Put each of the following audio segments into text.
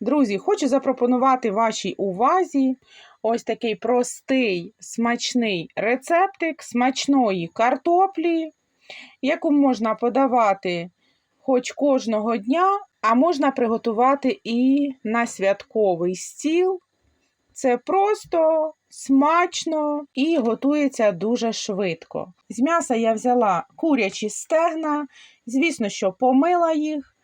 Друзі, хочу запропонувати вашій увазі ось такий простий смачний рецептик смачної картоплі, яку можна подавати хоч кожного дня, а можна приготувати і на святковий стіл. Це просто смачно і готується дуже швидко. З м'яса я взяла курячі стегна, звісно, що помила їх.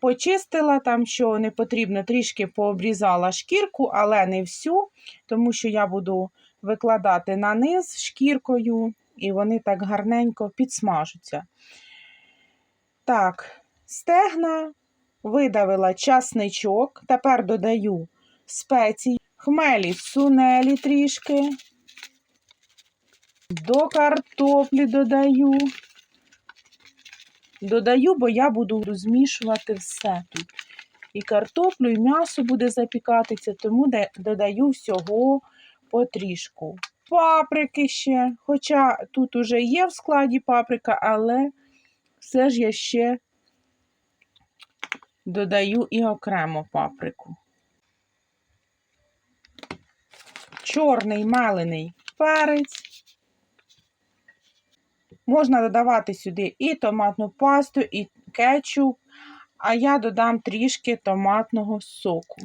Почистила там, що не потрібно, трішки пообрізала шкірку, але не всю, тому що я буду викладати на низ шкіркою, і вони так гарненько підсмажуться. Так, стегна, видавила часничок, тепер додаю спеції, хмелі сунелі трішки, до картоплі додаю. Додаю, бо я буду змішувати все тут. І картоплю, і м'ясо буде запікатися, тому додаю всього потрішку. Паприки ще, хоча тут уже є в складі паприка, але все ж я ще додаю і окремо паприку. Чорний мелений перець. Можна додавати сюди і томатну пасту, і кетчуп, а я додам трішки томатного соку.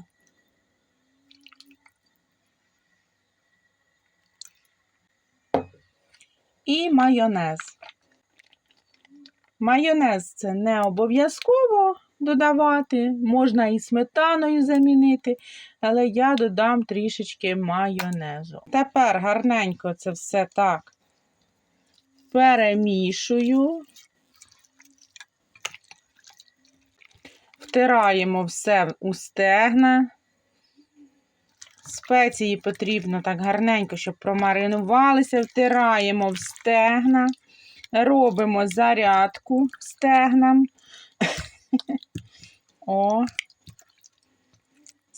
І майонез. Майонез це не обов'язково додавати, можна і сметаною замінити, але я додам трішечки майонезу. Тепер гарненько це все так перемішую, втираємо все у стегна. Спеції потрібно так гарненько, щоб промаринувалися, втираємо в стегна, робимо зарядку стегнам. О,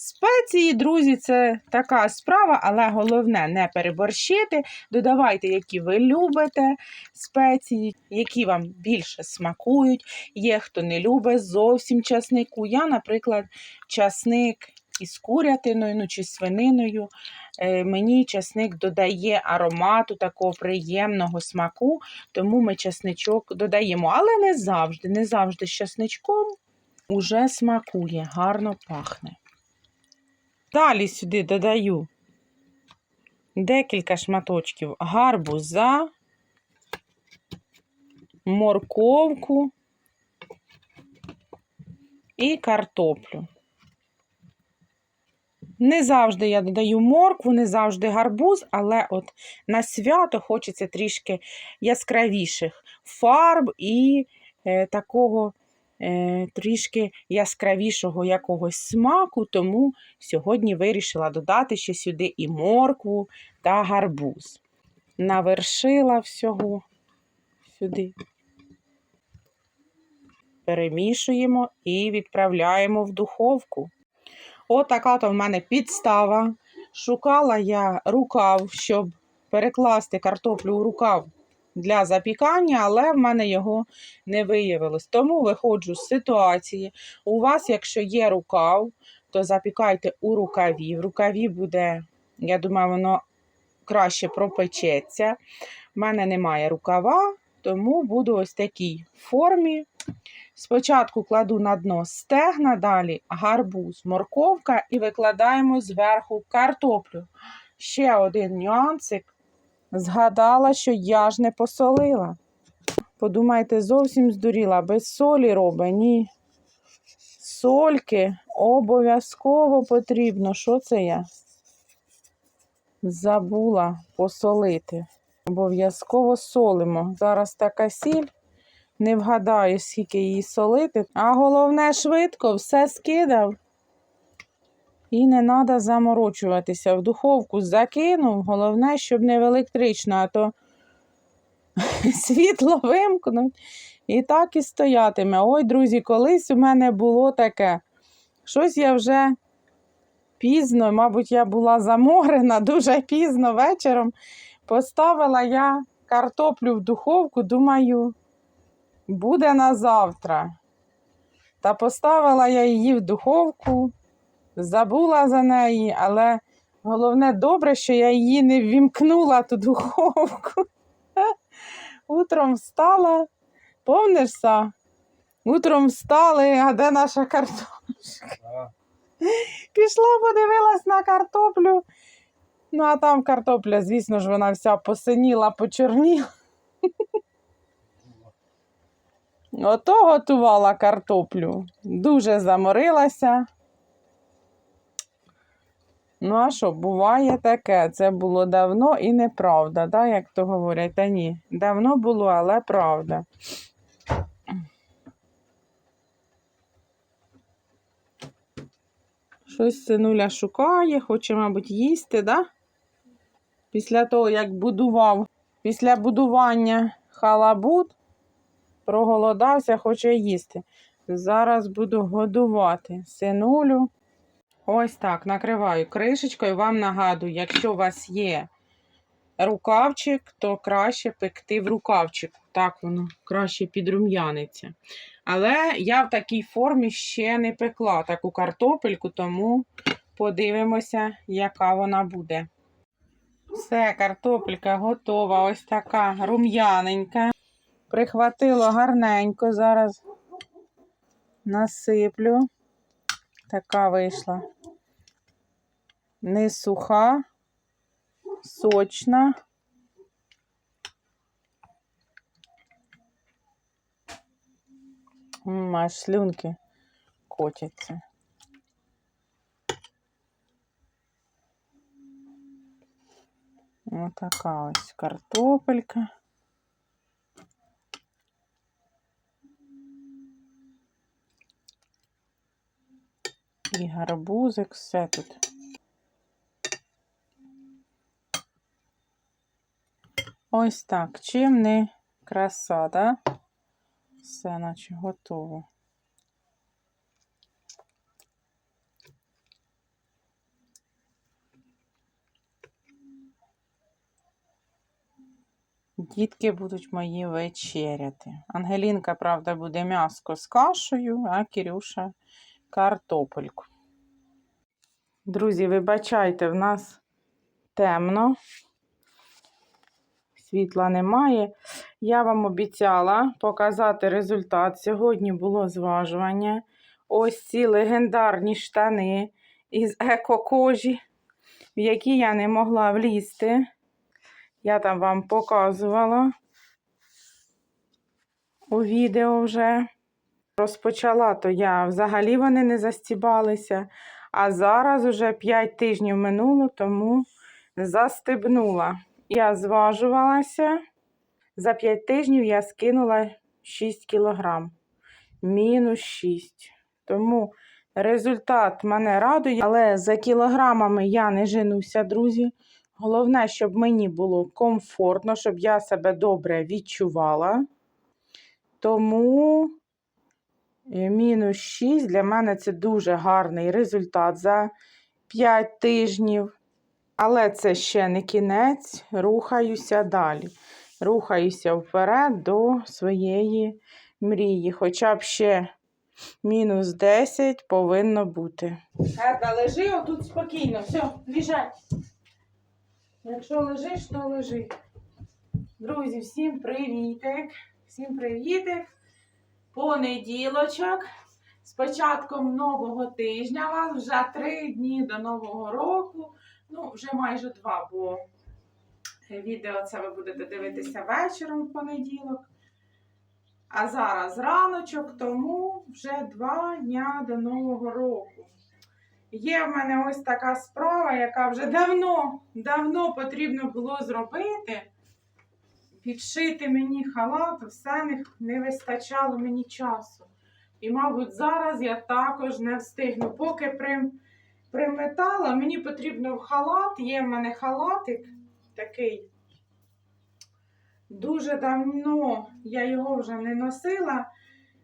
Спеції, друзі, це така справа, але головне не переборщити. Додавайте, які ви любите спеції, які вам більше смакують. Є хто не любить зовсім часнику. Я, наприклад, часник із курятиною ну, чи свининою. Е, мені часник додає аромату такого приємного смаку, тому ми часничок додаємо. Але не завжди, не завжди з часничком уже смакує, гарно пахне. Далі сюди додаю декілька шматочків гарбуза, морковку і картоплю. Не завжди я додаю моркву, не завжди гарбуз, але от на свято хочеться трішки яскравіших фарб і е, такого трішки яскравішого якогось смаку, тому сьогодні вирішила додати ще сюди і моркву та гарбуз. Навершила всього сюди. Перемішуємо і відправляємо в духовку. Отака то в мене підстава. Шукала я рукав, щоб перекласти картоплю у рукав для запікання, але в мене його не виявилось. Тому виходжу з ситуації. У вас, якщо є рукав, то запікайте у рукаві. В рукаві буде, я думаю, воно краще пропечеться. У мене немає рукава, тому буду ось такій формі. Спочатку кладу на дно стегна, далі гарбуз, морковка і викладаємо зверху картоплю. Ще один нюансик. Згадала, що я ж не посолила. Подумайте, зовсім здуріла, без солі робить, ні. Сольки обов'язково потрібно. Що це я? Забула посолити. Обов'язково солимо. Зараз така сіль. Не вгадаю, скільки її солити. А головне, швидко все скидав. І не треба заморочуватися. В духовку закинув. Головне, щоб не в електрично, а то світло вимкнуть. І так і стоятиме. Ой, друзі, колись у мене було таке. Щось я вже пізно, мабуть, я була заморена дуже пізно вечором. Поставила я картоплю в духовку, думаю, буде на завтра. Та поставила я її в духовку забула за неї, але головне добре, що я її не ввімкнула ту духовку. Утром встала, помниш, Са? Утром встали, а де наша картопля? Пішла, подивилась на картоплю. Ну, а там картопля, звісно ж, вона вся посиніла, почорніла. Ото готувала картоплю. Дуже заморилася. Ну, а що, буває таке. Це було давно і неправда, да, як то говорять. Та ні, давно було, але правда. Щось синуля шукає, хоче, мабуть, їсти, да? Після того, як будував, після будування халабут, проголодався, хоче їсти. Зараз буду годувати синулю. Ось так, накриваю кришечкою. Вам нагадую, якщо у вас є рукавчик, то краще пекти в рукавчику. Так воно краще підрум'яниться. Але я в такій формі ще не пекла таку картопельку, тому подивимося, яка вона буде. Все, картопелька готова, ось така рум'яненька. Прихватило гарненько, зараз насиплю. Така вийшла. Не суха, сочна. М, Аж слюнки котяться. Отака ось картопелька. І гарбузик, все тут. Ось так. Чим не краса, да? Все, наче готово. Дітки будуть мої вечеряти. Ангелінка, правда, буде м'яско з кашею, а Кирюша картопельку. Друзі, вибачайте, в нас темно. Світла немає. Я вам обіцяла показати результат. Сьогодні було зважування. Ось ці легендарні штани із еко-кожі, в які я не могла влізти. Я там вам показувала у відео вже. Розпочала, то я взагалі вони не застібалися. А зараз уже 5 тижнів минуло, тому застебнула. Я зважувалася. За 5 тижнів я скинула 6 кілограм. Мінус 6. Тому результат мене радує, але за кілограмами я не женуся, друзі. Головне, щоб мені було комфортно, щоб я себе добре відчувала. Тому мінус 6 для мене це дуже гарний результат за 5 тижнів. Але це ще не кінець, рухаюся далі. Рухаюся вперед до своєї мрії. Хоча б ще мінус 10 повинно бути. Герда, лежи отут спокійно, все, лежать. Якщо лежиш, то лежи. Друзі, всім привітик! Всім привітик! Понеділочок. З початком нового тижня вас вже три дні до Нового року. Ну, вже майже два, бо відео це ви будете дивитися вечором в понеділок. А зараз раночок, тому вже два дня до Нового року. Є в мене ось така справа, яка вже давно, давно потрібно було зробити. Підшити мені халат, все не, не вистачало мені часу. І, мабуть, зараз я також не встигну. Поки при, приметала, мені потрібно халат. Є в мене халатик такий. Дуже давно я його вже не носила,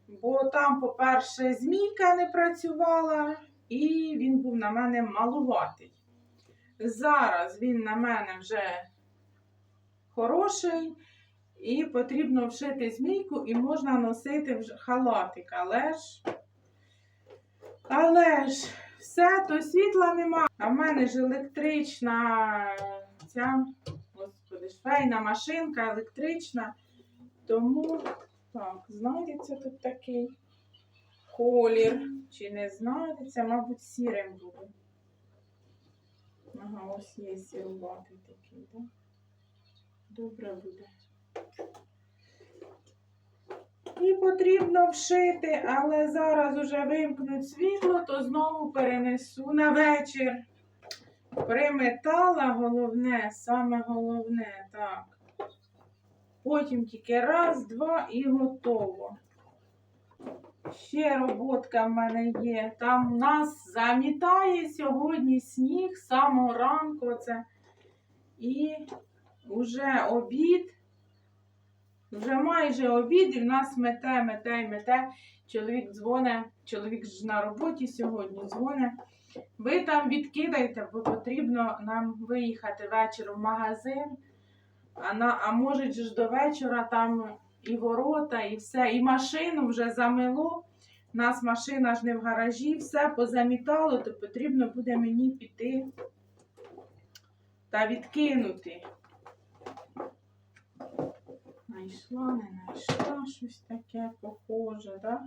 бо там, по-перше, змійка не працювала, і він був на мене малуватий. Зараз він на мене вже хороший, і потрібно вшити змійку, і можна носити вже халатик. Але ж, але ж, все, то світла нема. А в мене ж електрична ця, господи, швейна машинка електрична. Тому так, знайдеться тут такий колір. Чи не знайдеться, мабуть, сірим буде. Ага, ось є сіруватий такий, так? Добре буде. І потрібно вшити, але зараз уже вимкнуть світло, то знову перенесу на вечір. Приметала головне, саме головне, так. Потім тільки раз, два і готово. Ще роботка в мене є. Там нас замітає сьогодні сніг з самого ранку. Оце. І вже обід. Вже майже обід, і в нас мете, мете мете. Чоловік дзвоне, чоловік ж на роботі сьогодні дзвоне. Ви там відкидайте, бо потрібно нам виїхати вечором в магазин. А, на, а може ж до вечора там і ворота, і все, і машину вже замило. У нас машина ж не в гаражі, все позамітало, то потрібно буде мені піти та відкинути. Найшла, не знайшла щось таке похоже, да?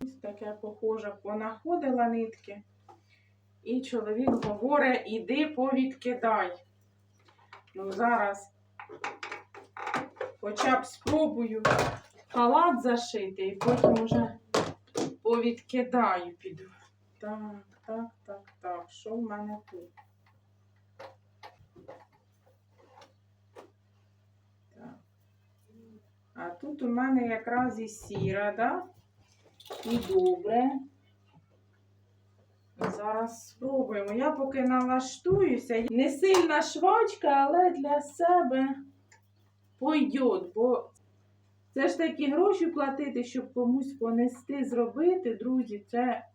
Щось таке похоже, понаходила нитки. І чоловік говорить, іди повідкидай. Ну, зараз хоча б спробую халат зашити і потім уже повідкидаю піду. Так, так, так, так. Що в мене тут? Так. А тут у мене якраз і сіра, да? І добре. Зараз спробуємо. Я поки налаштуюся. Не сильна швачка, але для себе пойдет, бо це ж такі гроші платити, щоб комусь понести, зробити, друзі, це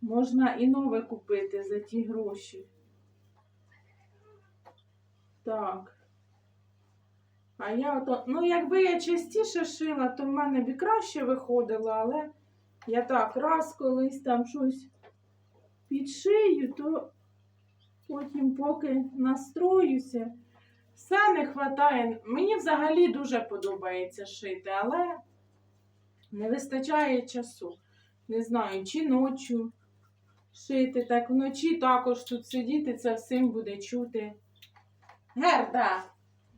можна і нове купити за ті гроші. Так. А я ото, ну, якби я частіше шила, то в мене б краще виходило, але я так раз колись там щось підшию, то потім, поки настроюся, все не вистачає. Мені взагалі дуже подобається шити, але не вистачає часу. Не знаю, чи ночі шити, так вночі також тут сидіти, це всім буде чути. Герда,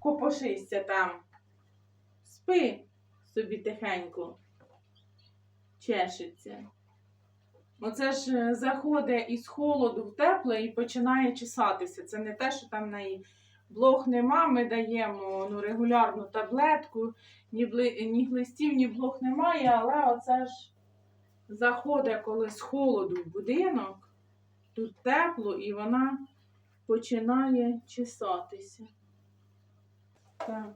копошися там. Спи собі тихенько. Чешеться. Оце ж е, заходить із холоду в тепле і починає чесатися. Це не те, що там в неї блох нема. Ми даємо ну, регулярну таблетку, ні, бли... ні глистів, ні блох немає, але оце ж заходить коли з холоду в будинок, тут тепло, і вона починає чесатися. Так.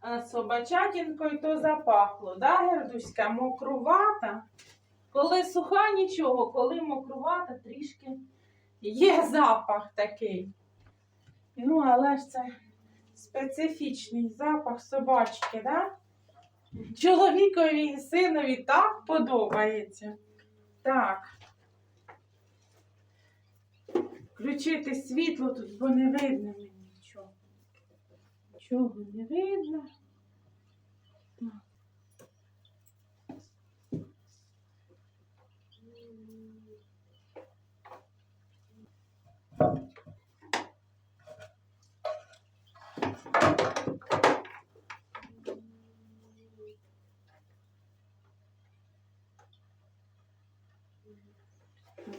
А собачатінкою то запахло, да, Гердуська? Мокрувата. Коли суха нічого, коли мокрувата, трішки є запах такий. Ну, але ж це специфічний запах собачки, да? Чоловікові і синові так подобається. Так. Включити світло тут, бо не видно мені нічого. Нічого не видно.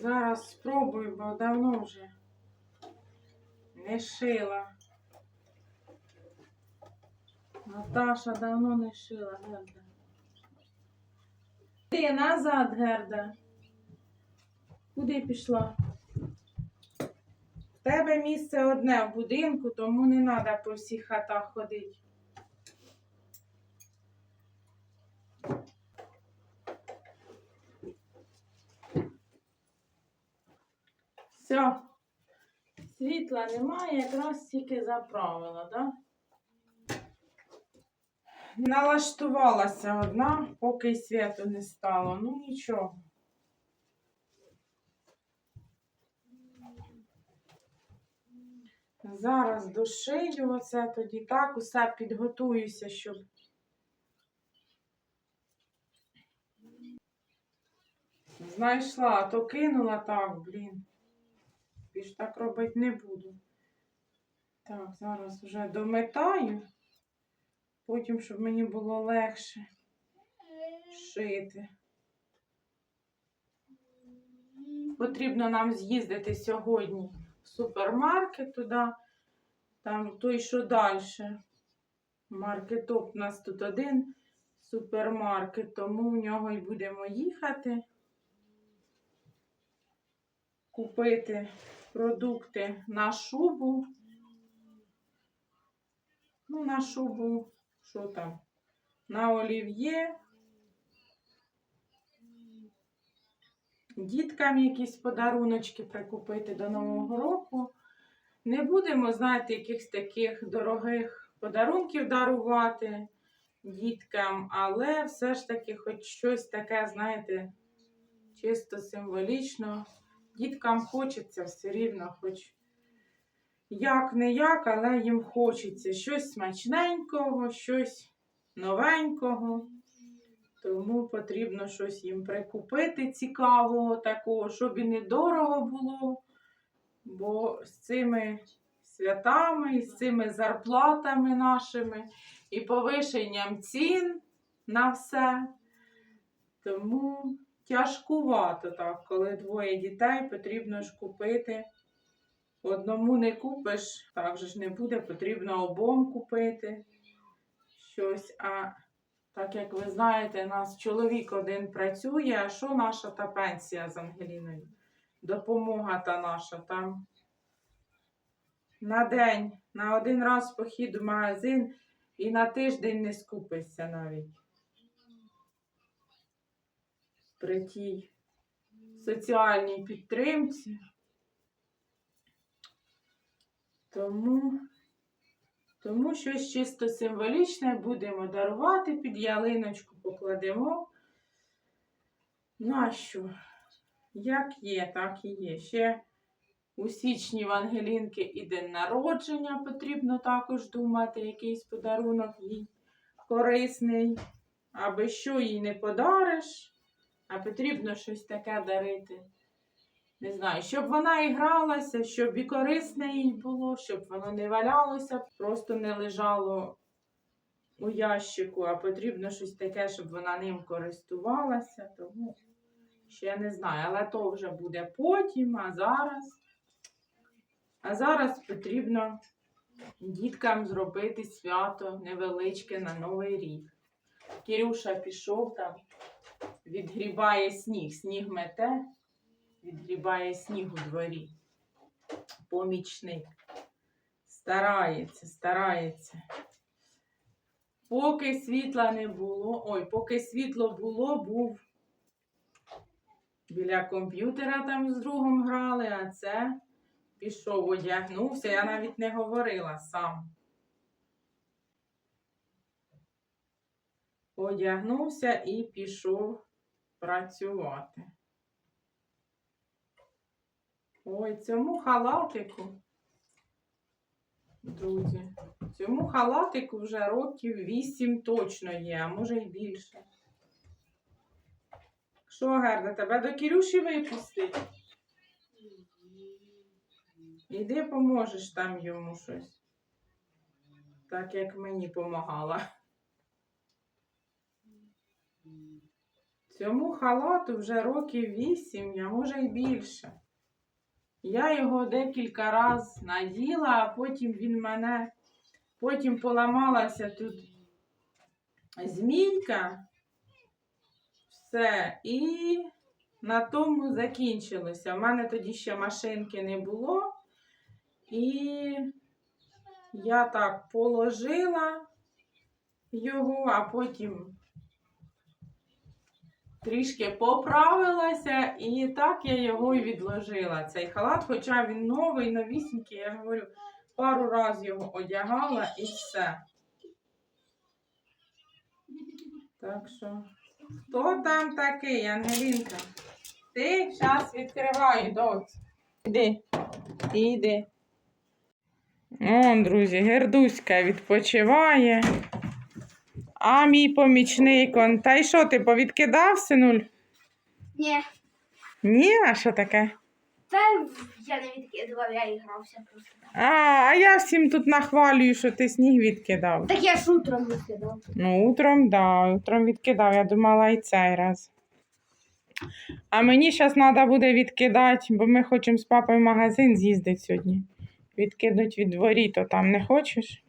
Зараз спробую, бо давно вже не шила. Наташа давно не шила, Герда. Ти назад, Герда. Куди пішла? В тебе місце одне в будинку, тому не треба по всіх хатах ходити. Все. Світла немає, якраз тільки заправила, да? Налаштувалася одна, поки світу не стало. Ну нічого. Зараз дошию оце тоді так, усе підготуюся, щоб. Знайшла, то кинула так, блін. Більш так робити не буду. Так, зараз вже дометаю. Потім, щоб мені було легше шити. Потрібно нам з'їздити сьогодні в супермаркет туди, там той, що далі. Маркетоп у нас тут один супермаркет, тому в нього і будемо їхати. Купити продукти на шубу. Ну, на шубу, що там? На олів'є. Діткам якісь подаруночки прикупити до Нового року. Не будемо, знаєте, якихось таких дорогих подарунків дарувати діткам, але все ж таки, хоч щось таке, знаєте, чисто символічно. Діткам хочеться все рівно, хоч як не як, але їм хочеться щось смачненького, щось новенького. Тому потрібно щось їм прикупити цікавого такого, щоб і недорого було. Бо з цими святами, і з цими зарплатами нашими і повишенням цін на все. Тому тяжкувато так, коли двоє дітей потрібно ж купити. Одному не купиш, так же ж не буде, потрібно обом купити щось. А так як ви знаєте, у нас чоловік один працює, а що наша та пенсія з Ангеліною? Допомога та наша там на день, на один раз похід у магазин і на тиждень не скупишся навіть. При тій соціальній підтримці. Тому, тому щось чисто символічне будемо дарувати, під ялиночку покладемо. Ну, а що? Як є, так і є. Ще у січні в Ангелінки і день народження потрібно також думати, якийсь подарунок їй корисний. Аби що їй не подариш, а потрібно щось таке дарити. Не знаю, щоб вона і гралася, щоб і корисне їй було, щоб воно не валялося, просто не лежало у ящику, а потрібно щось таке, щоб вона ним користувалася. Тому ще не знаю, але то вже буде потім, а зараз. А зараз потрібно діткам зробити свято невеличке на Новий рік. Кирюша пішов там, відгрібає сніг, сніг мете відгрібає сніг у дворі. Помічник. Старається, старається. Поки світла не було, ой, поки світло було, був біля комп'ютера там з другом грали, а це пішов, одягнувся. Я навіть не говорила сам. Одягнувся і пішов працювати. Ой, цьому халатику, друзі, цьому халатику вже років вісім точно є, а може й більше. Що, Герда, тебе до Кірюші випустить? Іди поможеш там йому щось. Так як мені помагала. Цьому халату вже років вісім, а може й більше. Я його декілька разів наділа, а потім він мене, потім поламалася тут змійка. Все, і на тому закінчилося. У мене тоді ще машинки не було. І я так положила його, а потім трішки поправилася, і так я його і відложила. Цей халат, хоча він новий, новісінький, я говорю, пару разів його одягала і все. Так що, хто там такий, Ангелінка? Ти зараз відкривай, доць. Іди, іди. О, друзі, Гердуська відпочиває. А мій помічник он. Та й що ти повідкидав, синуль? Ні, Ні, а що таке? та я не відкидував, я і грався просто. А, а я всім тут нахвалюю, що ти сніг відкидав. Так я ж утром відкидав. Ну, утром, да, утром відкидав. Я думала і цей раз. А мені зараз треба буде відкидати, бо ми хочемо з папою в магазин з'їздити сьогодні. Відкинуть від дворі, то там не хочеш?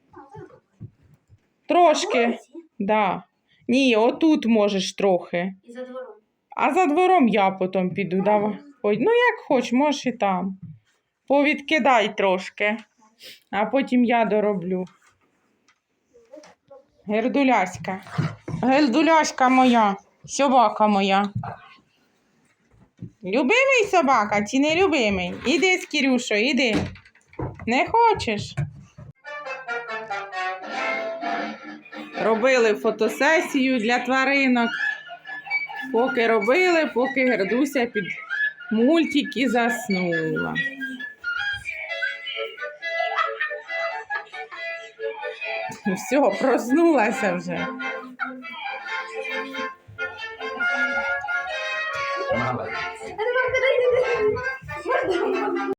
Трошки, да. Ні, отут можеш трохи. І за двором. А за двором я потім піду. Давай. Ой, ну як хоч, можеш і там. Повідкидай трошки, а потім я дороблю. Гердуляська. Гердуляська моя, собака моя. Любимий собака чи не любимий? Іди, Скірюшо, іди. Не хочеш? Робили фотосесію для тваринок. Поки робили, поки Гердуся під мультик і заснула. Все, проснулася вже.